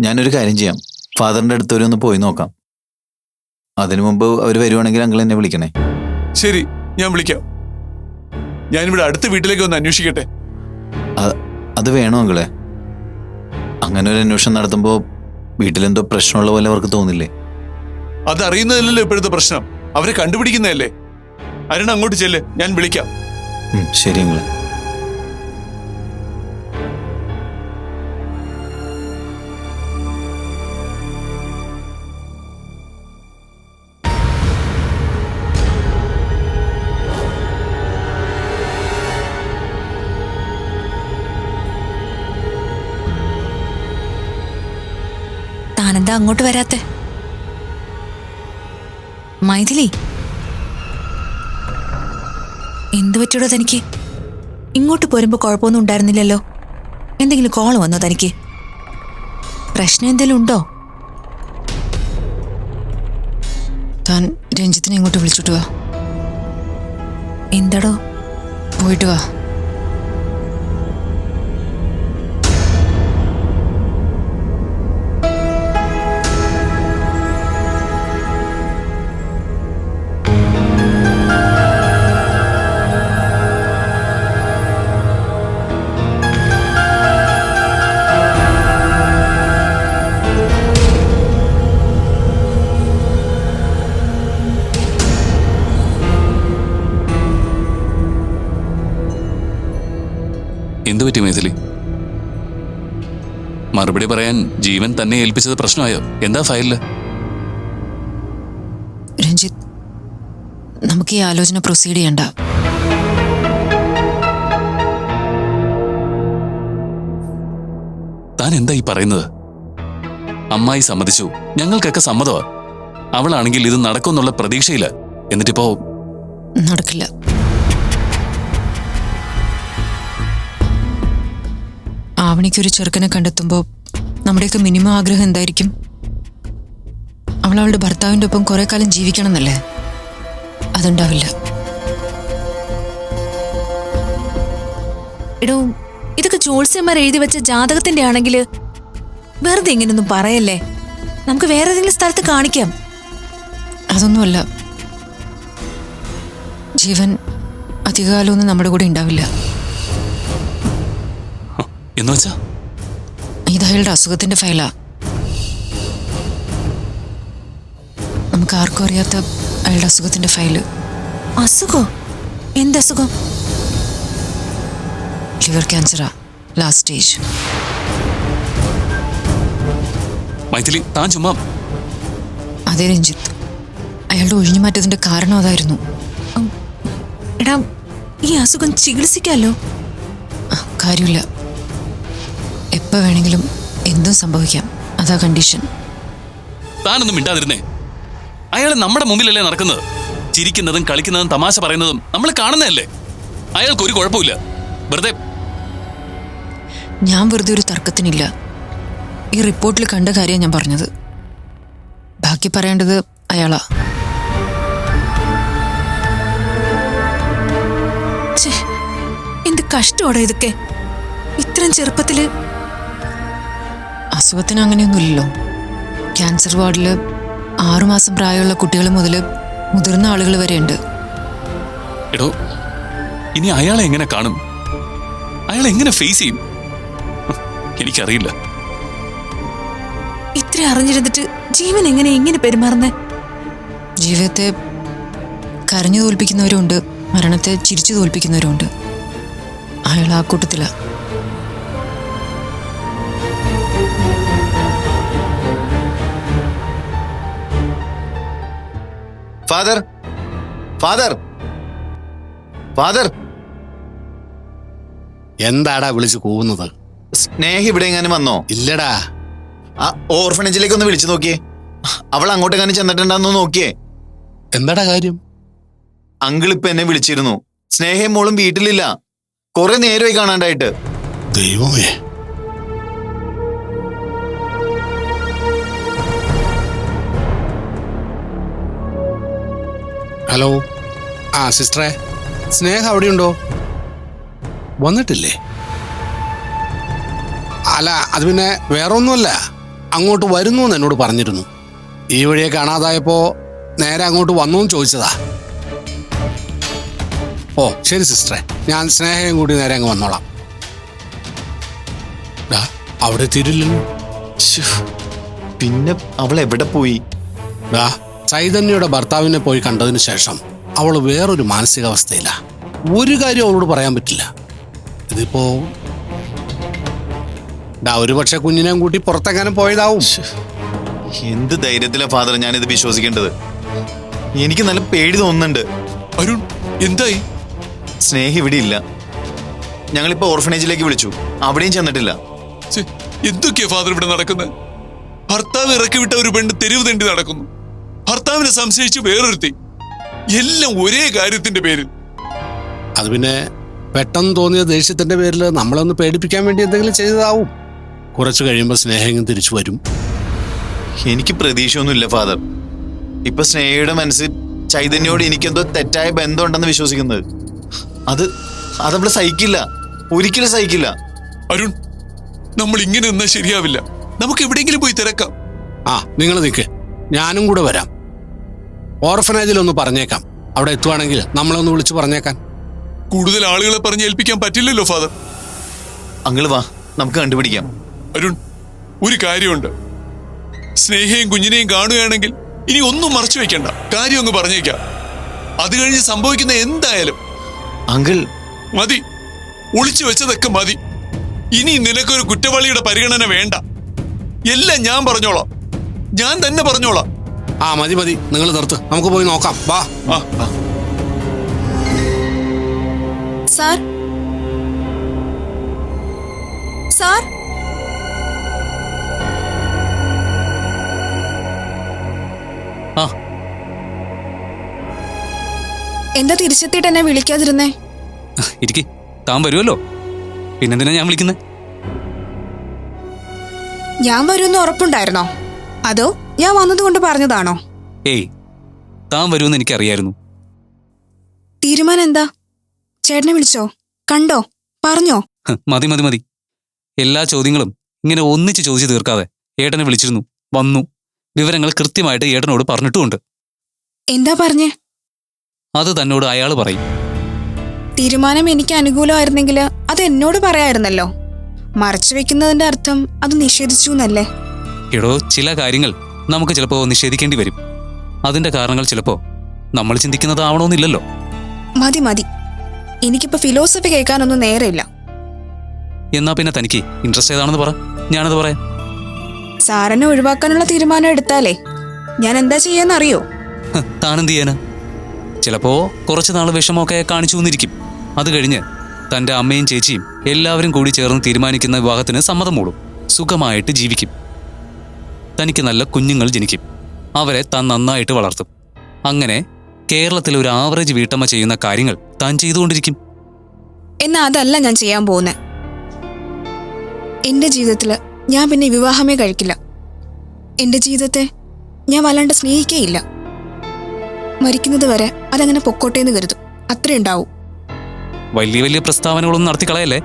ഞാനൊരു കാര്യം ചെയ്യാം. ഫാദറിന്റെ അടുത്ത് വരെ ഒന്ന് പോയി നോക്കാം. അതിനു മുമ്പ് അവർ വരുവാണെങ്കിൽ അങ്കിൾ എന്നെ വിളിക്കണേ. ശരി ഞാൻ വിളിക്കാം. ഞാനിവിടെ അടുത്ത വീട്ടിലേക്ക് ഒന്ന് അന്വേഷിക്കട്ടെ. അത് വേണോ അങ്കിളെ? അങ്ങനെ ഒരു അന്വേഷണം നടത്തുമ്പോൾ വീട്ടിലെന്തോ പ്രശ്നമുള്ള പോലെ അവർക്ക് തോന്നില്ലേ? അതറിയുന്നതല്ലല്ലോ ഇപ്പോഴത്തെ പ്രശ്നം. അവരെ കണ്ടുപിടിക്കുന്നതല്ലേ? അരുൺ അങ്ങോട്ട് ചെല്ല് ഞാൻ വിളിക്കാം. ശരി അങ്കിളെ. താനെന്താ അങ്ങോട്ട് വരാത്തെ? മൈഥിലി? എന്തു പറ്റിയോടോ തനിക്ക്? ഇങ്ങോട്ട് പോരുമ്പോ കുഴപ്പമൊന്നും ഉണ്ടായിരുന്നില്ലല്ലോ. എന്തെങ്കിലും കോൾ വന്നോ തനിക്ക്? പ്രശ്നം എന്തെങ്കിലും ഉണ്ടോ? താൻ രഞ്ജിത്തിനെ ഇങ്ങോട്ട് വിളിച്ചിട്ട് വാ. എന്താടോ? പോയിട്ട് വാ. എന്തു പറ്റി മൈഥിലി? മറുപടി പറയാൻ ജീവൻ തന്നെ ഏൽപ്പിച്ചത് പ്രശ്നമായോ? എന്താ ഫയലിൽ? രഞ്ജിത്ത് നമുക്ക് ഈ ആലോചന പ്രൊസീഡ് ചെയ്യണ്ട. താൻ എന്താ ഈ പറയുന്നത്? അമ്മായി സമ്മതിച്ചു. ഞങ്ങൾക്കൊക്കെ സമ്മതമാ. അവളാണെങ്കിൽ ഇത് നടക്കുമെന്നുള്ള പ്രതീക്ഷയില്ല. എന്നിട്ടിപ്പോ നടക്കില്ല. ആവണിക്കൊരു ചെറുക്കനെ കണ്ടെത്തുമ്പോൾ നമ്മുടെയൊക്കെ മിനിമം ആഗ്രഹം എന്തായിരിക്കും? അവൾ അവളുടെ ഭർത്താവിന്റെ ഒപ്പം കുറെ കാലം ജീവിക്കണം എന്നല്ലേ അതുണ്ടാവില്ല. എടോ ഇതൊക്കെ ജോത്സ്യന്മാർ എഴുതി വെച്ച ജാതകത്തിന്റെ ആണെങ്കിൽ വെറുതെ ഇങ്ങനെയൊന്നും പറയല്ലേ? നമുക്ക് വേറെ ഏതെങ്കിലും സ്ഥലത്ത് കാണിക്കാം. അതൊന്നുമല്ല. ജീവൻ അധികകാലമൊന്നും നമ്മുടെ കൂടെ ഉണ്ടാവില്ല. ഹ, എന്ന് വെച്ചാ? ഇത് അയാളുടെ അസുഖത്തിന്റെ ഫയലാ. നമുക്ക് ആർക്കും അറിയാത്ത അയാളുടെ അസുഖത്തിന്റെ ഫയൽ. അസുഖോ? എന്തസുഖം ലിവർ ക്യാൻസറാ ലാസ്റ്റ് സ്റ്റേജ് മൈഥിലി താൻ ചുമ്മാ അതെ രഞ്ജിത്ത്. അയാളുടെ ഒഴിഞ്ഞുമാറ്റത്തിന്റെ കാരണം അതായിരുന്നു. എടാ ഈ അസുഖം ചികിത്സിക്കാലോ? ആ, കാര്യമില്ല. എപ്പോ വേണമെങ്കിലും എന്തും സംഭവിക്കാം. അതാ കണ്ടീഷൻ താനൊന്നും മിണ്ടാതിരുന്നേ. അയാൾ നമ്മുടെ മുമ്പിലല്ലേ നടക്കുന്നത്. ചിരിക്കുന്നതും കളിക്കുന്നതും തമാശ പറയുന്നതും നമ്മൾ കാണുന്നതല്ലേ? അയാൾക്ക് ഒരു കുഴപ്പമില്ല വെറുതെ ഞാൻ വെറുതെ ഒരു തർക്കത്തിനില്ല. ഈ റിപ്പോർട്ടിൽ കണ്ട കാര്യം ഞാൻ പറഞ്ഞത്. ബാക്കി പറയേണ്ടത് അയാളാ. ഛേ, എന്ത് കഷ്ടോടാ ഇതൊക്കെ. ഇത്രയും ചെറുപ്പത്തിൽ അസുഖത്തിന് അങ്ങനെയൊന്നുമില്ലല്ലോ ക്യാൻസർ വാർഡിൽ ആറുമാസം പ്രായമുള്ള കുട്ടികൾ മുതൽ മുതിർന്ന ആളുകൾ വരെ ഉണ്ട് എടോ ഇനി അയാളെ എങ്ങനെ കാണും? അയാളെ എങ്ങനെ ഫേസ് ചെയ്യും? എനിക്കറിയില്ല. ഇത്ര അറിഞ്ഞിരുന്നിട്ട് ജീവൻ എങ്ങനെ എങ്ങനെ പെരുമാറുന്നേ? ജീവിതത്തെ കരഞ്ഞു തോൽപ്പിക്കുന്നവരുണ്ട് മരണത്തെ ചിരിച്ചു തോൽപ്പിക്കുന്നവരുണ്ട്. അയാൾ ആ കൂട്ടത്തിലാ. ഫാദർ ഫാദർ ഫാദർ എന്താടാ വിളിച്ചു കൂവുന്നത്? സ്നേഹി ഇവിടെ എങ്ങാനും വന്നോ? ഇല്ലടാ. ആ ഓർഫനേജിലേക്ക് ഒന്ന് വിളിച്ചു നോക്കിയേ. അവൾ അങ്ങോട്ട് എങ്ങാനും ചെന്നിട്ടുണ്ടെന്ന് നോക്കിയേ. എന്താടാ കാര്യം? അങ്കിൾ ഇപ്പൊ എന്നെ വിളിച്ചിരുന്നു. സ്നേഹയും മോളും വീട്ടിലില്ല. കുറെ നേരമായി കാണാണ്ടായിട്ട്. ദൈവമേ. ഹലോ. ആ സിസ്റ്ററെ സ്നേഹ അവിടെയുണ്ടോ? വന്നിട്ടില്ലേ? അല്ല അത് പിന്നെ വേറെ ഒന്നുമല്ല അങ്ങോട്ട് വരുന്നു എന്ന് എന്നോട് പറഞ്ഞിരുന്നു. ഈ വഴിയെ കാണാതായപ്പോ നേരെ അങ്ങോട്ട് വന്നു എന്ന് ചോദിച്ചതാ. ഓ ശരി സിസ്റ്ററെ. ഞാൻ സ്നേഹയും കൂടി നേരെ അങ്ങ് വന്നോളാം. അവിടെ തിരില്ലല്ലോ പിന്നെ അവൾ എവിടെ പോയി? ഡാ ചൈതന്യയുടെ ഭർത്താവിനെ പോയി കണ്ടതിന് ശേഷം അവൾ വേറൊരു മാനസികാവസ്ഥയില്ല. ഒരു കാര്യം അവളോട് പറയാൻ പറ്റില്ല. ഇതിപ്പോ ഡാ ഒരു പക്ഷെ കുഞ്ഞിനെയും കൂട്ടി പുറത്തെങ്ങാനും പോയതാവും. എന്ത് ധൈര്യത്തിലെ ഫാദർ ഞാനിത് വിശ്വസിക്കേണ്ടത്? എനിക്ക് നല്ല പേടി തോന്നുന്നുണ്ട്. അരുൺ എന്തായി? സ്നേഹം ഇവിടെ ഇല്ല. ഞങ്ങളിപ്പോ ഓർഫനേജിലേക്ക് വിളിച്ചു. അവിടെയും ചെന്നിട്ടില്ല. എന്തൊക്കെയാ ഫാദർ ഇവിടെ നടക്കുന്നത് ഭർത്താവ് ഇറക്കി വിട്ട ഒരു പെണ്ണ് തെരുവ് തെണ്ടി നടക്കുന്നു. ഭർത്താവിനെ സംശയിച്ച് വേറൊരുത്തി. എല്ലാം ഒരേ കാര്യത്തിന്റെ പേരിൽ. അത് പിന്നെ പെട്ടെന്ന് തോന്നിയ ദേഷ്യത്തിന്റെ പേരിൽ നമ്മളൊന്ന് പേടിപ്പിക്കാൻ വേണ്ടി എന്തെങ്കിലും ചെയ്തതാവും. കുറച്ച് കഴിയുമ്പോൾ സ്നേഹം തിരിച്ചു വരും. എനിക്ക് പ്രതീക്ഷയൊന്നുമില്ല ഫാദർ. ഇപ്പൊ സ്നേഹയുടെ മനസ്സിൽ ചൈതന്യോട് എനിക്കെന്തോ തെറ്റായ ബന്ധമുണ്ടെന്ന് വിശ്വസിക്കുന്നത്. അത് അതവൾ സഹിക്കില്ല. ഒരിക്കലും സഹിക്കില്ല. അരുൺ നമ്മൾ ഇങ്ങനെ നിന്നാൽ ശരിയാവില്ല. നമുക്ക് എവിടെയെങ്കിലും പോയി തിരക്കാം. ആ നിങ്ങൾ നിൽക്ക് ഞാനും കൂടെ വരാം. ഓർഫനേജിലൊന്ന് പറഞ്ഞേക്കാം. അവിടെ എത്തുവാണെങ്കിൽ നമ്മളൊന്ന് വിളിച്ചു പറഞ്ഞേക്കാൻ. കൂടുതൽ ആളുകളെ പറഞ്ഞ് ഏൽപ്പിക്കാൻ പറ്റില്ലല്ലോ ഫാദർ. അങ്ങൾ വാ നമുക്ക് കണ്ടുപിടിക്കാം. അരുൺ ഒരു കാര്യമുണ്ട്. സ്നേഹയും കുഞ്ഞിനെയും കാണുകയാണെങ്കിൽ ഇനി ഒന്നും മറച്ചു വെക്കണ്ട. കാര്യം അങ്ങ് പറഞ്ഞേക്കാം. അത് കഴിഞ്ഞ് സംഭവിക്കുന്ന എന്തായാലും അങ്കിൾ. മതി. ഒളിച്ചു വെച്ചതൊക്കെ മതി. ഇനി നിനക്കൊരു കുറ്റവാളിയുടെ പരിഗണന വേണ്ട. എല്ലാം ഞാൻ പറഞ്ഞോളാം. ഞാൻ തന്നെ പറഞ്ഞോളാം. ആ മതി മതി. നിങ്ങൾ നിർത്ത്. നമുക്ക് പോയി നോക്കാം. വാ. സാർ? സാർ? എന്താ തിരിച്ചെത്തിയിട്ട് എന്നെ വിളിക്കാതിരുന്നേ? ഇരിക്കെ. താൻ വരുമല്ലോ പിന്നെന്തിനാ ഞാൻ വിളിക്കുന്നത് ഞാൻ വരുമെന്ന് ഉറപ്പുണ്ടായിരുന്നോ? അതോ ഞാൻ വന്നതുകൊണ്ട് പറഞ്ഞതാണോ? ഏയ് താൻ വരുമെന്ന് എനിക്കറിയായിരുന്നു. തീരുമാനം എന്താ ചേട്ടനെ വിളിച്ചോ? കണ്ടോ? പറഞ്ഞോ? ഹ്, മതി മതി മതി. എല്ലാ ചോദ്യങ്ങളും ഇങ്ങനെ ഒന്നിച്ച് ചോദിച്ചു തീർക്കാതെ ഏട്ടനെ വിളിച്ചിരുന്നു വന്നു. വിവരങ്ങൾ കൃത്യമായിട്ട് ഏട്ടനോട് പറഞ്ഞിട്ടുമുണ്ട്. എന്താ പറഞ്ഞേ? അത് തന്നോട് അയാൾ പറയും. തീരുമാനം എനിക്ക് അനുകൂലമായിരുന്നെങ്കിൽ അത് എന്നോട് പറയായിരുന്നല്ലോ. മറച്ചു വെക്കുന്നതിന്റെ അർത്ഥം അത് നിഷേധിച്ചു എന്നല്ലേ എടോ ചില കാര്യങ്ങൾ നമുക്ക് ചിലപ്പോൾ നിഷേധിക്കേണ്ടി വരും. അതിന്റെ കാരണങ്ങൾ ചിലപ്പോ നമ്മൾ ചിന്തിക്കുന്നതാവണമെന്നില്ലല്ലോ. മതി മതി. എനിക്കിപ്പോ ഫിലോസഫി കേൾക്കാനൊന്നും നേരെയില്ല. എന്നാ പിന്നെ തനിക്ക് ഇൻട്രസ്റ്റ് ഏതാണെന്ന് പറ. ഞാനത് പറയാം. സാറിനെ ഒഴിവാക്കാനുള്ള തീരുമാനം എടുത്താലേ. ഞാൻ എന്താ ചെയ്യാന്നറിയോ? അറിയോ താനെന്ത് ചെയ്യാനാ? ചിലപ്പോ കുറച്ചു നാൾ വിഷമമൊക്കെ കാണിച്ചു വന്നിരിക്കും. അത് കഴിഞ്ഞ് തന്റെ അമ്മയും ചേച്ചിയും എല്ലാവരും കൂടി ചേർന്ന് തീരുമാനിക്കുന്ന വിവാഹത്തിന് സമ്മതം മൂടും. സുഖമായിട്ട് ജീവിക്കും. തനിക്ക് നല്ല കുഞ്ഞുങ്ങൾ ജനിക്കും. അവരെ താൻ നന്നായിട്ട് വളർത്തും. അങ്ങനെ കേരളത്തിലെ ഒരു ആവറേജ് വീട്ടമ്മ ചെയ്യുന്ന കാര്യങ്ങൾ താൻ ചെയ്തുകൊണ്ടിരിക്കും. എന്നാ അതല്ല ഞാൻ ചെയ്യാൻ പോകുന്നത് എന്റെ ജീവിതത്തിൽ ഞാൻ പിന്നെ വിവാഹമേ കഴിക്കില്ല. എന്റെ ജീവിതത്തെ ഞാൻ വല്ലാണ്ട് സ്നേഹിക്കേയില്ല. മരിക്കുന്നത് വരെ അതങ്ങനെ പൊക്കോട്ടെ എന്ന് കരുതും. അത്രേ ഉണ്ടാവും. വലിയ വലിയ പ്രസ്താവനകളൊന്നും നടത്തി കളയല്ലേ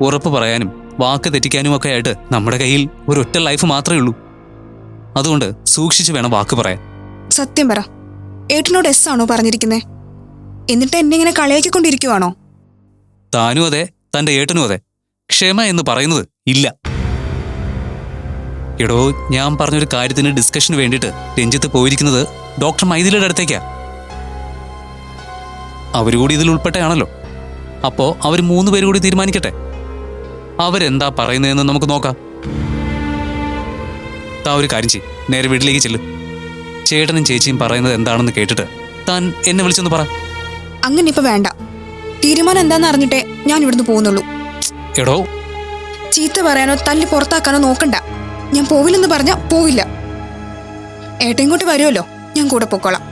ഉറപ്പ് പറയാനും വാക്ക് തെറ്റിക്കാനും ഒക്കെ ആയിട്ട് നമ്മുടെ കയ്യിൽ ഒരൊറ്റ ലൈഫ് മാത്രമേ ഉള്ളൂ. അതുകൊണ്ട് സൂക്ഷിച്ചു വേണം വാക്ക് പറയാൻ. സത്യം പറ. ഏട്ടനോട് എസ് ആണോ പറഞ്ഞിരിക്കുന്നത് എന്നിട്ട് എന്നെ ഇങ്ങനെ കളിയാക്കിക്കൊണ്ടിരിക്കുവാണോ? താനും അതെ തന്റെ ഏട്ടനും അതെ. ക്ഷമ എന്ന് പറയുന്നത് ഇല്ല. എടോ ഞാൻ പറഞ്ഞൊരു കാര്യത്തിന് ഡിസ്കഷന് വേണ്ടിയിട്ട് രഞ്ജിത്ത് പോയിരിക്കുന്നത് ഡോക്ടർ മൈഥിലിയുടെ അടുത്തേക്കാ. അവരുകൂടി ഇതിൽ ഉൾപ്പെട്ടയാണല്ലോ. അപ്പോ അവർ മൂന്ന് പേര് കൂടി തീരുമാനിക്കട്ടെ. അവരെന്താ പറയുന്നതെന്ന് നമുക്ക് നോക്കാം. താ ഒരു കാര്യം ചെയ്യും. നേരെ വീട്ടിലേക്ക് ചെല്ലും. ചേട്ടനും ചേച്ചിയും പറയുന്നത് എന്താണെന്ന് കേട്ടിട്ട് താൻ എന്നെ വിളിച്ചൊന്ന് പറ. അങ്ങനെ ഇപ്പൊ വേണ്ട. തീരുമാനം എന്താന്ന് അറിഞ്ഞിട്ടേ ഞാൻ ഇവിടുന്ന് പോകുന്നുള്ളൂ. എടോ. ചീത്ത പറയാനോ തല്ലി പുറത്താക്കാനോ നോക്കണ്ട. ഞാൻ പോവില്ലെന്ന് പറഞ്ഞ പോവില്ല. ഏട്ടൻ ഇങ്ങോട്ട് വരുമല്ലോ. ഞാൻ കൂടെ പൊക്കോളാം.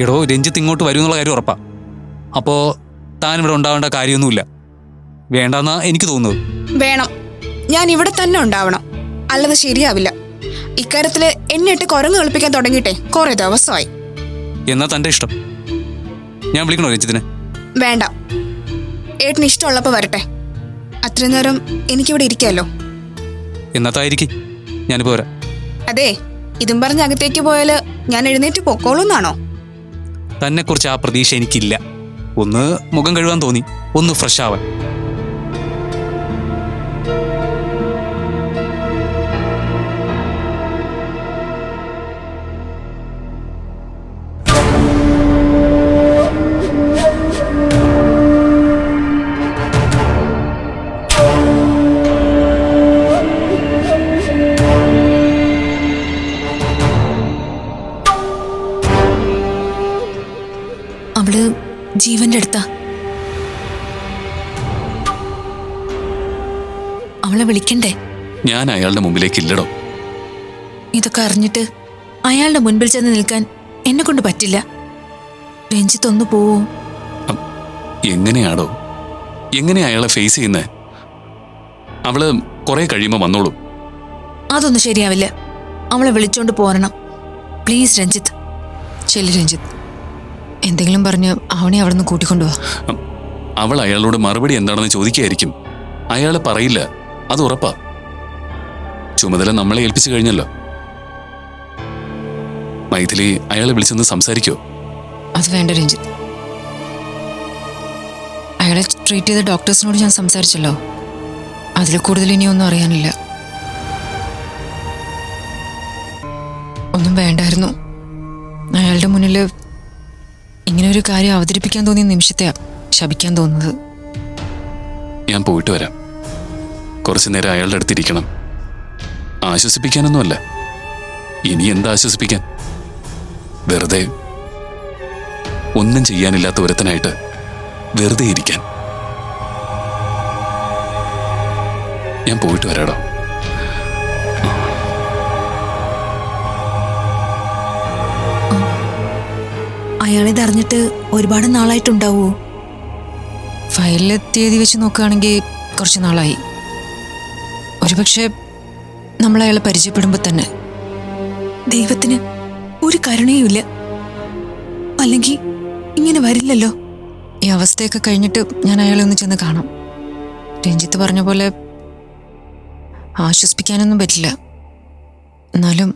എടോ രഞ്ജിത്ത് ഇങ്ങോട്ട് വരും എന്നുള്ള കാര്യം ഉറപ്പാ. അപ്പോ താൻ ഇവിടെ ഉണ്ടാവേണ്ട കാര്യമൊന്നുമില്ല. വേണ്ടെന്നാ എനിക്ക് തോന്നുന്നത്. വേണം. ഞാൻ ഇവിടെ തന്നെ ഉണ്ടാവണം. അല്ലാതെ ശരിയാവില്ല. ഇക്കാര്യത്തിൽ എന്നെ ഇട്ട് കുരങ്ങ് കളിപ്പിക്കാൻ തുടങ്ങിയിട്ടെ കുറെ ദിവസമായി. എന്നാ തന്റെ ഇഷ്ടം. ഞാൻ വിളിക്കണോ രഞ്ജിത്തിനെ? വേണ്ട. ഏട്ടന് ഇഷ്ടമുള്ളപ്പോ വരട്ടെ. അത്രയും നേരം എനിക്കിവിടെ ഇരിക്കാമല്ലോ എന്നത്തായിരിക്കും ഞാനിപ്പോ വരാം. അതെ ഇതും പറഞ്ഞ് അകത്തേക്ക് പോയാൽ ഞാൻ എഴുന്നേറ്റ് പൊക്കോളൂന്നാണോ? തന്നെക്കുറിച്ച് ആ പ്രതീക്ഷ എനിക്കില്ല. ഒന്ന് മുഖം കഴുകാൻ തോന്നി. ഒന്ന് ഫ്രഷ് ആവാൻ. ജീവന്റെ അടുത്താ. അവളെ വിളിക്കണ്ടേ? ഞാൻ അയാളുടെ മുമ്പിലേക്ക് ഇല്ലടോ ഇതൊക്കെ അറിഞ്ഞിട്ട് അയാളുടെ മുൻപിൽ ചെന്ന് നിൽക്കാൻ എന്നെ കൊണ്ട് പറ്റില്ല. രഞ്ജിത്ത് ഒന്ന് പോവോ? എങ്ങനെയാടോ? എങ്ങനെ അയാളെ ഫേസ് ചെയ്യുന്നേ? അവൾ കുറെ കഴിയുമ്പോ വന്നോളും. അതൊന്നും ശരിയാവില്ല. അവളെ വിളിച്ചോണ്ട് പോരണം. പ്ലീസ് രഞ്ജിത്ത്. ശരി രഞ്ജിത്ത്. എന്തെങ്കിലും പറഞ്ഞ് അവനെ അവിടെ നിന്ന് കൂട്ടിക്കൊണ്ടുപോവാ അവൾ അയാളോട് മറുപടി എന്താണെന്ന് ചോദിക്കുകയായിരിക്കും അയാൾ പറയില്ല. അത് ഉറപ്പാ. ചുമതല നമ്മളെ ഏൽപ്പിച്ചു കഴിഞ്ഞല്ലോ. മൈഥിലി അയാളെ വിളിച്ചൊന്ന് സംസാരിക്കോ? അത് വേണ്ട രഞ്ജിത്ത്. അയാളെ ട്രീറ്റ് ചെയ്ത ഡോക്ടേഴ്സിനോട് ഞാൻ സംസാരിച്ചല്ലോ. അതിൽ കൂടുതൽ ഇനിയൊന്നും അറിയാനില്ല. ഒന്നും വേണ്ടായിരുന്നു. അയാളുടെ മുന്നിൽ ഇങ്ങനെ ഒരു കാര്യം അവതരിപ്പിക്കാൻ തോന്നിയ നിമിഷത്തെയാ ശപിക്കാൻ തോന്നുന്നത്. ഞാൻ പോയിട്ട് വരാം. കുറച്ചു നേരം അയാളുടെ അടുത്തിരിക്കണം ആശ്വസിപ്പിക്കാനൊന്നുമല്ല. ഇനി എന്താ ആശ്വസിപ്പിക്കാൻ? വെറുതെ ഒന്നും ചെയ്യാനില്ലാത്ത ഒരുത്തനായിട്ട് വെറുതെ ഇരിക്കാൻ. ഞാൻ പോയിട്ട് വരാടോ. അയാളിത് അറിഞ്ഞിട്ട് ഒരുപാട് നാളായിട്ടുണ്ടാവോ? ഫയലിലെ തീയതി വെച്ച് നോക്കുകയാണെങ്കിൽ കുറച്ച് നാളായി. ഒരുപക്ഷെ നമ്മൾ അയാളെ പരിചയപ്പെടുമ്പോൾ തന്നെ. ദൈവത്തിന് ഒരു കരുണയുമില്ല. അല്ലെങ്കിൽ ഇങ്ങനെ വരില്ലല്ലോ. ഈ അവസ്ഥയൊക്കെ കഴിഞ്ഞിട്ട് ഞാൻ അയാളെ ഒന്ന് ചെന്ന് കാണാം. രഞ്ജിത്ത് പറഞ്ഞ പോലെ ആശ്വസിപ്പിക്കാനൊന്നും പറ്റില്ല. എന്നാലും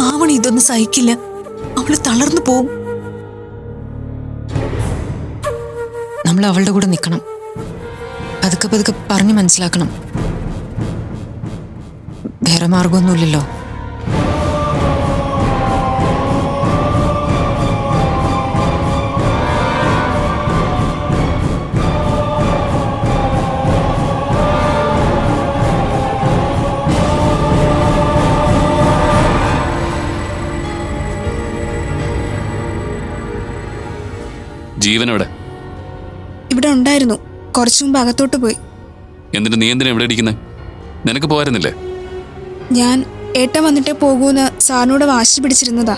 ആവണി ഇതൊന്നും സഹിക്കില്ല. അവൾ തളർന്നു പോവും. നമ്മൾ അവളുടെ കൂടെ നിൽക്കണം. പതുക്കെ പതുക്കെ പറഞ്ഞു മനസ്സിലാക്കണം. വേറെ മാർഗമൊന്നുമില്ലല്ലോ. ജീവനോടെ? ഇവിടെ ഉണ്ടായിരുന്നു. കുറച്ചു മുമ്പ് അകത്തോട്ട് പോയി. എന്നിട്ട് നീ എന്തിനാ ഇവിടെ ഇരിക്കുന്നത് നിനക്ക് പോരുന്നില്ലേ ഞാൻ ഏട്ടൻ വന്നിട്ടേ പോകൂന്ന് സാറിനോട് വാശി പിടിച്ചിരുന്നതാ.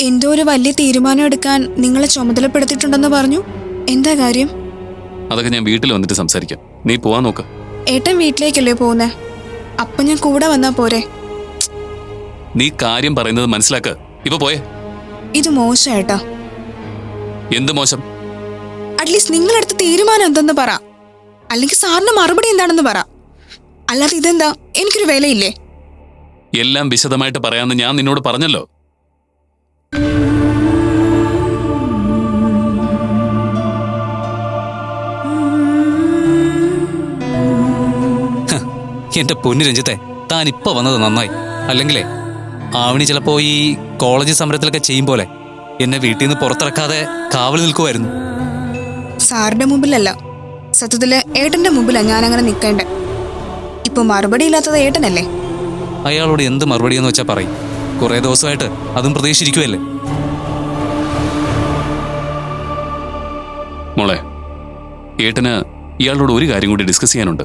എന്തോ ഒരു വലിയ തീരുമാനം എടുക്കാൻ നിങ്ങളെ ചുമതലപ്പെടുത്തിയിട്ടുണ്ടെന്ന് പറഞ്ഞു. എന്താ കാര്യം? അതൊക്കെ ഞാൻ വീട്ടിൽ വന്നിട്ട് സംസാരിക്കാം. നീ പോവാൻ നോക്ക്. ഏട്ടൻ വീട്ടിലേക്കല്ലേ പോകുന്നേ? അപ്പൊ ഞാൻ കൂടെ വന്നാ പോരെ. നീ കാര്യം പറയുന്നത് മനസ്സിലാക്ക. ഇപ്പൊ പോയേ. ഇത് മോശമായിട്ടോ എന്ത് മോശം? അറ്റ്ലീസ്റ്റ് നിങ്ങളെടുത്ത തീരുമാനം എന്തെന്ന് പറ. അല്ലെങ്കിൽ സാറിന് മറുപടി എന്താണെന്ന് പറ. അല്ലാതെ ഇതെന്താ? എനിക്കൊരു വിലയില്ലേ? എല്ലാം വിശദമായിട്ട് പറയാമെന്ന് ഞാൻ നിന്നോട് പറഞ്ഞല്ലോ. എന്റെ പൊന്നു രഞ്ജിത്തെ താൻ ഇപ്പൊ വന്നത് നന്നായി. അല്ലെങ്കിലേ ആവണി ചിലപ്പോ ഈ കോളേജ് സമരത്തിലൊക്കെ ചെയ്യും പോലെ. എന്നെ വീട്ടിൽ നിന്ന് പുറത്തിറക്കാതെ കാവൽ നിൽക്കുമായിരുന്നു സാറിന്റെ മുമ്പിലല്ല. സത്യത്തിൽ ഏട്ടന്റെ മുമ്പിലാണ് ഞാൻ അങ്ങനെ നിൽക്കേണ്ടത് ഇപ്പൊ മറുപടി ഇല്ലാത്തത് ഏട്ടനല്ലേ? അയാളോട് എന്ത് മറുപടി എന്ന് വെച്ചാ പറയും. കുറെ ദിവസമായിട്ട് അതും പ്രതീക്ഷിച്ചിരിക്കുവല്ലേ? മോളെ ഏട്ടന് ഇയാളോട് ഒരു കാര്യം കൂടി ഡിസ്കസ് ചെയ്യാനുണ്ട്.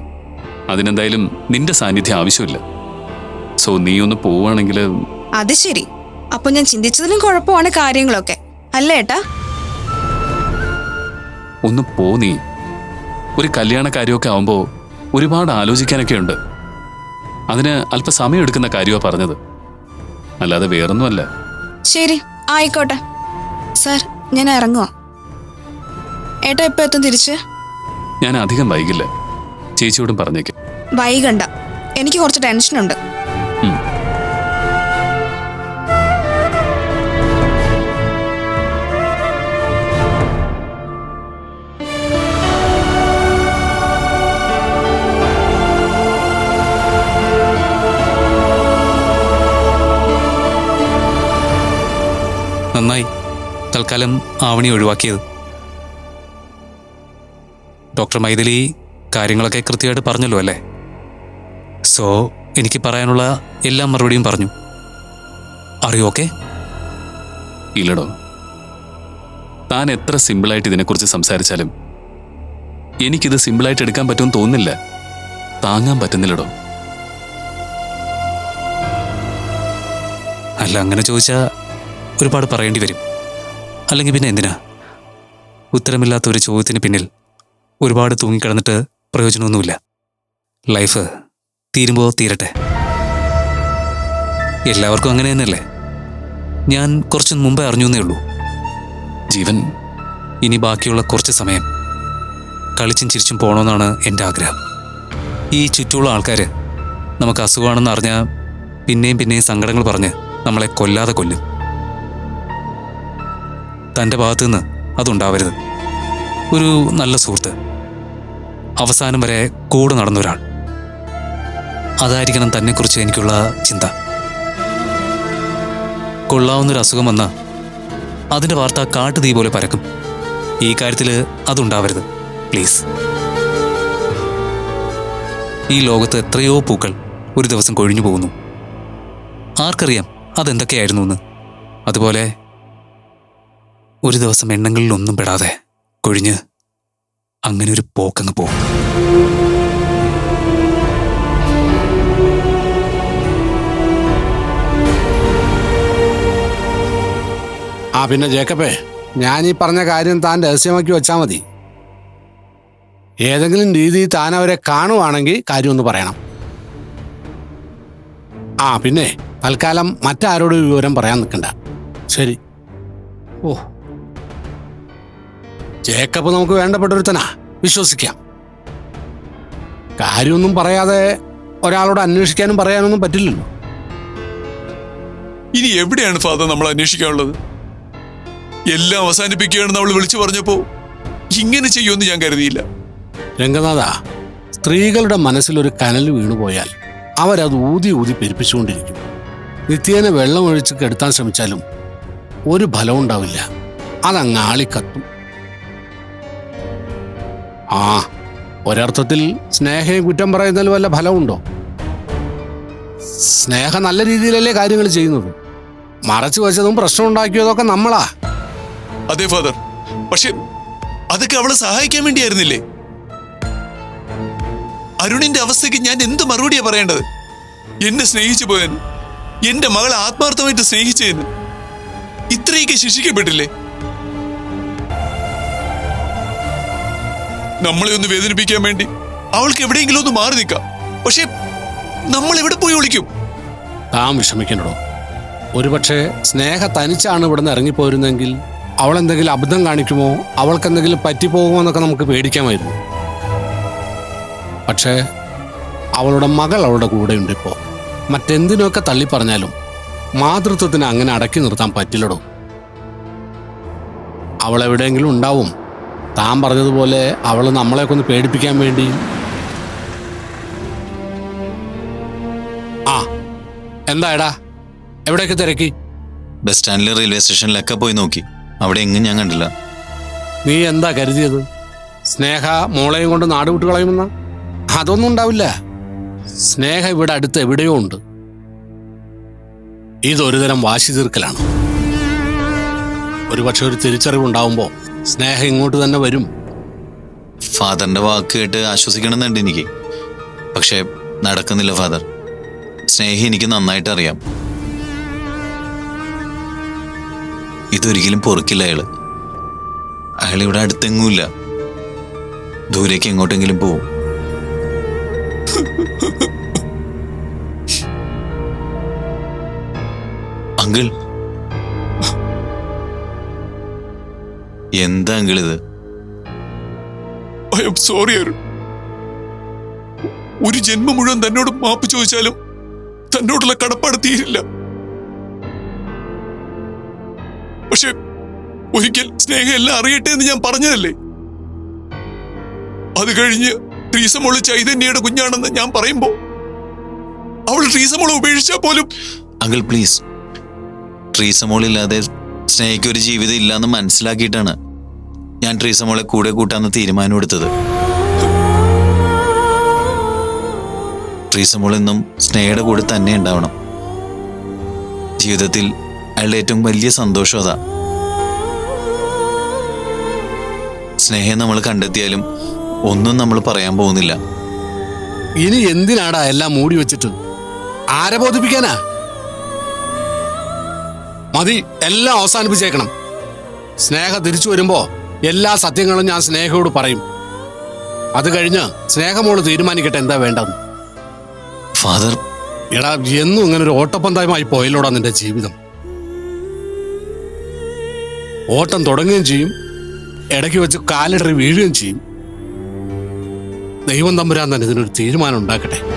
അതിനെന്തായാലും നിന്റെ സാന്നിധ്യം ആവശ്യമില്ല. സോ നീ ഒന്ന് പോവുകയാണെങ്കിൽ അത് ശരി. അപ്പൊ ഞാൻ ചിന്തിച്ചതിലും കുഴപ്പമാണ് കാര്യങ്ങളൊക്കെ. അല്ലേ ഏട്ടാ? ഒന്ന് പോ നീ. ഒരു കല്യാണ കാര്യമൊക്കെ ആവുമ്പോൾ ഒരുപാട് ആലോചിക്കാനൊക്കെ ഉണ്ട് അതിന് അല്പ സമയം എടുക്കുന്ന കാര്യമാണ് പറഞ്ഞത്. അല്ലാതെ വേറൊന്നുമല്ല. ശരി ആയിക്കോട്ടെ. സാർ ഞാൻ ഇറങ്ങുവാ. ഏട്ടാ എപ്പോ എത്തും തിരിച്ച്? ഞാൻ അധികം വൈകില്ല. ചേച്ചിയോടും പറഞ്ഞേക്കും. വൈകണ്ട. എനിക്ക് കുറച്ച് ടെൻഷനുണ്ട്. നന്നായി. തൽക്കാലം ആവണി ഒഴിവാക്കിയത്. ഡോക്ടർ മൈഥിലി കാര്യങ്ങളൊക്കെ കൃത്യമായിട്ട് പറഞ്ഞല്ലോ അല്ലേ? സോ എനിക്ക് പറയാനുള്ള എല്ലാ മറുപടിയും പറഞ്ഞു. അറിയോ ഓക്കെ ഇല്ലടോ. താൻ എത്ര സിമ്പിളായിട്ട് ഇതിനെക്കുറിച്ച് സംസാരിച്ചാലും എനിക്കിത് സിമ്പിളായിട്ട് എടുക്കാൻ പറ്റുമെന്ന് തോന്നുന്നില്ല. താങ്ങാൻ പറ്റുന്നില്ലടോ. അല്ല അങ്ങനെ ചോദിച്ചാൽ ഒരുപാട് പറയേണ്ടി വരും. അല്ലെങ്കിൽ പിന്നെ എന്തിനാ? ഉത്തരമില്ലാത്ത ഒരു ചോദ്യത്തിന് പിന്നിൽ ഒരുപാട് തൂങ്ങിക്കിടന്നിട്ട് പ്രയോജനമൊന്നുമില്ല. ലൈഫ് തീരുമ്പോൾ തീരട്ടെ. എല്ലാവർക്കും അങ്ങനെ തന്നെയല്ലേ? ഞാൻ കുറച്ച് മുമ്പേ അറിഞ്ഞു എന്നേ ഉള്ളൂ. ജീവൻ ഇനി ബാക്കിയുള്ള കുറച്ച് സമയം കളിച്ചും ചിരിച്ചും പോകണമെന്നാണ് എന്റെ ആഗ്രഹം. ഈ ചുറ്റുമുള്ള ആൾക്കാർ നമുക്ക് അസുഖമാണെന്ന് അറിഞ്ഞാൽ പിന്നെയും പിന്നെയും സങ്കടങ്ങൾ പറഞ്ഞ് നമ്മളെ കൊല്ലാതെ കൊല്ലും. തന്റെ ഭാഗത്തു നിന്ന് അതുണ്ടാവരുത്. ഒരു നല്ല സുഹൃത്ത്. അവസാനം വരെ കൂടെ നടന്ന ഒരാൾ അതായിരിക്കണം തന്നെക്കുറിച്ച് എനിക്കുള്ള ചിന്ത. കൊള്ളാവുന്നൊരു അസുഖം വന്നാൽ അതിന്റെ വാർത്ത കാട്ടുതീ പോലെ പരക്കും. ഈ കാര്യത്തിൽ അതുണ്ടാവരുത്. പ്ലീസ്. ഈ ലോകത്ത് എത്രയോ പൂക്കൾ ഒരു ദിവസം കൊഴിഞ്ഞു പോകുന്നു. ആർക്കറിയാം അതെന്തൊക്കെയായിരുന്നു എന്ന്. അതുപോലെ ഒരു ദിവസം എണ്ണങ്ങളിലൊന്നും പെടാതെ കൊഴിഞ്ഞ് അങ്ങനെ ഒരു പോക്കങ്ങ് പോകും ആ പിന്നെ ജേക്കബേ ഞാൻ ഈ പറഞ്ഞ കാര്യം താൻ രഹസ്യമാക്കി വെച്ചാൽ മതി. ഏതെങ്കിലും രീതിയിൽ താൻ അവരെ കാണുവാണെങ്കിൽ കാര്യം ഒന്ന് പറയണം. ആ പിന്നെ തൽക്കാലം മറ്റാരോടും വിവരം പറയാൻ നിൽക്കണ്ട. ശരി. ഓ ജേക്കബ് നമുക്ക് വേണ്ടപ്പെട്ടൊരുത്തനാ. വിശ്വസിക്കാം. കാര്യമൊന്നും പറയാതെ ഒരാളോട് അന്വേഷിക്കാനും പറയാനൊന്നും പറ്റില്ലല്ലോ. ഇനി എവിടെയാണ് ഫാദർ നമ്മൾ അന്വേഷിക്കാനുള്ളത്? എല്ലാം അവസാനിപ്പിക്കുകയാണെന്ന് അവൾ വിളിച്ചു പറഞ്ഞപ്പോ ഇങ്ങനെ ചെയ്യുമെന്ന് ഞാൻ കരുതിയില്ല. രംഗനാഥ സ്ത്രീകളുടെ മനസ്സിൽ ഒരു കനൽ വീണുപോയാൽ അവരത് ഊതി ഊതി പെരുപ്പിച്ചുകൊണ്ടിരിക്കും. നിത്യേന വെള്ളം ഒഴിച്ച് കെടുത്താൻ ശ്രമിച്ചാലും ഒരു ഫലം ഉണ്ടാവില്ല അതങ്ങ് ആളിക്കത്തും. ആ ഒരർത്ഥത്തിൽ സ്നേഹയെ കുറ്റം പറയുന്നതിൽ വല്ല ഫലമുണ്ടോ? സ്നേഹ നല്ല രീതിയിലല്ലേ കാര്യങ്ങൾ ചെയ്യുന്നത്? മറച്ചു വെച്ചതും പ്രശ്നം ഉണ്ടാക്കിയതൊക്കെ നമ്മളാ. അതെ ഫാദർ. പക്ഷെ അതൊക്കെ അവളെ സഹായിക്കാൻ വേണ്ടിയായിരുന്നില്ലേ? അരുണിന്റെ അവസ്ഥയ്ക്ക് ഞാൻ എന്ത് മറുപടിയാ പറയേണ്ടത്? എന്നെ സ്നേഹിച്ചു പോയെന്ന് എന്റെ മകളെ ആത്മാർത്ഥമായിട്ട് സ്നേഹിച്ചെന്ന് ഇത്രയൊക്കെ ശിക്ഷിക്കപ്പെട്ടില്ലേ? നമ്മളെ ഒന്ന് വേദനിപ്പിക്കാൻ വേണ്ടി. അവൾക്ക് എവിടെയെങ്കിലും ഒന്ന് മാറി നിൽക്കാം. പക്ഷേ നമ്മൾ എവിടെ പോയി ഒളിക്കും? താൻ വിഷമിക്കണ്ടോ ഒരുപക്ഷെ സ്നേഹ തനിച്ചാണ് ഇവിടെ നിന്ന് ഇറങ്ങിപ്പോരുന്നെങ്കിൽ അവൾ എന്തെങ്കിലും അബദ്ധം കാണിക്കുമോ? അവൾക്ക് എന്തെങ്കിലും പറ്റിപ്പോകുമോ എന്നൊക്കെ നമുക്ക് പേടിക്കാമായിരുന്നു. പക്ഷേ അവളുടെ മകൾ അവളുടെ കൂടെയുണ്ട് ഇപ്പോൾ മറ്റെന്തിനൊക്കെ തള്ളി പറഞ്ഞാലും മാതൃത്വത്തിന് അങ്ങനെ അടക്കി നിർത്താൻ പറ്റില്ലടോ. അവൾ എവിടെയെങ്കിലും ഉണ്ടാവും. താൻ പറഞ്ഞതുപോലെ അവൾ നമ്മളെയൊക്കെ ഒന്ന് പേടിപ്പിക്കാൻ വേണ്ടി. ആ എന്തായടാ? എവിടെയൊക്കെ തിരക്കി? ബസ് സ്റ്റാൻഡിലെ റെയിൽവേ സ്റ്റേഷനിലൊക്കെ പോയി നോക്കി. അവിടെ എങ്ങും ഞാൻ കണ്ടില്ല. നീ എന്താ കരുതിയത്? സ്നേഹ മോളെയും കൊണ്ട് നാട് വിട്ട് കളയുമെന്ന? അതൊന്നും ഉണ്ടാവില്ല. സ്നേഹ ഇവിടെ അടുത്ത് എവിടെയോ ഉണ്ട്. ഇതൊരു തരം വാശി തീർക്കലാണ്. ഒരുപക്ഷെ ഒരു തിരിച്ചറിവുണ്ടാവുമ്പോൾ സ്നേഹ ഇങ്ങോട്ട് തന്നെ വരും. ഫാദറിന്റെ വാക്ക് കേട്ട് ആശ്വസിക്കണമെന്നുണ്ട് എനിക്ക്. പക്ഷേ നടക്കുന്നില്ല ഫാദർ. സ്നേഹി എനിക്ക് നന്നായിട്ട് അറിയാം. ഇതൊരിക്കലും പൊറുക്കില്ല അയാൾ. അയാൾ ഇവിടെ അടുത്തെങ്ങുമില്ല. ദൂരേക്ക് എങ്ങോട്ടെങ്കിലും പോവും. അങ്കിൾ എന്താ അങ്കിൾ ഇത് ഐ എം സോറി അരുൺ. ഒരു ജന്മം മുഴുവൻ തന്നോട് മാപ്പ് ചോദിച്ചാലും തന്നോടുള്ള കടപ്പാട് തീരില്ല. പക്ഷെ ഒരിക്കൽ സ്നേഹം എല്ലാം അറിയട്ടെ എന്ന് ഞാൻ പറഞ്ഞതല്ലേ? അത് കഴിഞ്ഞ് ട്രീസമോൾ ചൈതന്യയുടെ കുഞ്ഞാണെന്ന് ഞാൻ പറയുമ്പോ അവൾ ട്രീസമോളെ ഉപേക്ഷിച്ചാൽ പോലും അങ്കിൾ പ്ലീസ്. ട്രീസമോളില്ലാതെ സ്നേഹിക്ക് ഒരു ജീവിതം ഇല്ലാന്ന് മനസ്സിലാക്കിയിട്ടാണ് ഞാൻ ട്രീസ മോളെ കൂടെ കൂട്ടാന്ന് തീരുമാനമെടുത്തത്. ട്രീസമോൾ എന്നും സ്നേഹയുടെ കൂടെ തന്നെ ഉണ്ടാവണം. ജീവിതത്തിൽ അയാളുടെ ഏറ്റവും വലിയ സന്തോഷം അതാ. സ്നേഹം നമ്മൾ കണ്ടെത്തിയാലും ഒന്നും നമ്മൾ പറയാൻ പോകുന്നില്ല. ഇനി എന്തിനാടാ എല്ലാം മൂടി വെച്ചിട്ട്? ആരെ ബോധിപ്പിക്കാനാ? മതി എല്ലാം അവസാനിപ്പിച്ചേക്കണം. സ്നേഹ തിരിച്ചു വരുമ്പോ എല്ലാ സത്യങ്ങളും ഞാൻ സ്നേഹയോട് പറയും. അത് കഴിഞ്ഞ് സ്നേഹമോൾ തീരുമാനിക്കട്ടെ എന്താ വേണ്ടെന്ന് ഫാദർ. എടാ എന്നും ഇങ്ങനെ ഒരു ഓട്ടപ്പന്തയമായി പോയല്ലോടാ നിന്റെ ജീവിതം. ഓട്ടം തുടങ്ങുകയും ചെയ്യും ഇടയ്ക്ക് വെച്ച് കാലിടറി വീഴുകയും ചെയ്യും. ദൈവം തമ്പുരാൻ തന്നെ ഇതിനൊരു തീരുമാനം ഉണ്ടാക്കട്ടെ.